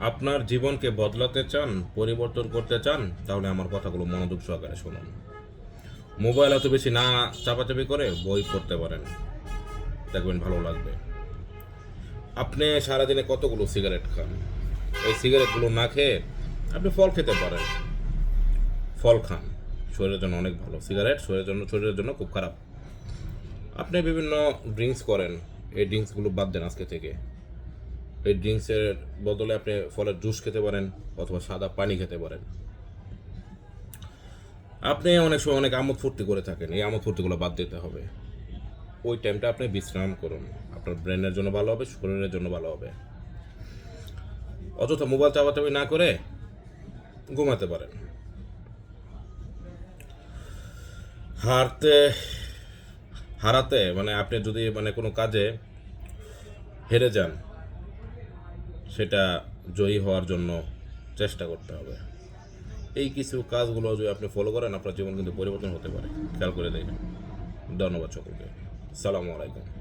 আপনার জীবনকে বদলাতে চান, পরিবর্তন করতে চান, তাহলে আমার কথাগুলো মনোযোগ সহকারে শুনুন। মোবাইল এত বেশি না চাপাচাপি করে বই পড়তে পারেন। দেখবেন ভালো লাগবে। আপনি সারাদিনে কতগুলো সিগারেট খান? এই সিগারেটগুলো না খেয়ে আপনি ফল খেতে পারেন। ফল খান। শরীরের জন্য অনেক ভালো। সিগারেট শরীরের জন্য শরীরের জন্য খুব খারাপ। আপনি বিভিন্ন ড্রিঙ্কস করেন। এই ড্রিঙ্কসগুলো বাদ দেন আজকে থেকে। এই ড্রিঙ্কসের বদলে আপনি ফলের জুস খেতে পারেন অথবা সাদা পানি খেতে পারেন। আপনি অনেক সময় অনেক আমোদ ফুর্তি করে থাকেন, এই আমোদ ফুর্তিগুলো বাদ দিতে হবে। ওই টাইমটা আপনি বিশ্রাম করুন। আপনার ব্রেনের জন্য ভালো হবে, শরীরের জন্য ভালো হবে। অযথা মোবাইল চাপাচাপি না করে ঘুমাতে পারেন। হারতে হারাতে মানে আপনি যদি মানে কোনো কাজে হেরে যান সেটা জয়ী হওয়ার জন্য চেষ্টা করতে হবে। এই কিছু কাজগুলো যদি আপনি ফলো করেন, আপনার জীবন কিন্তু পরিবর্তন হতে পারে। খেয়াল করে দেখবেন। ধন্যবাদ সকলকে। সালামু আলাইকুম।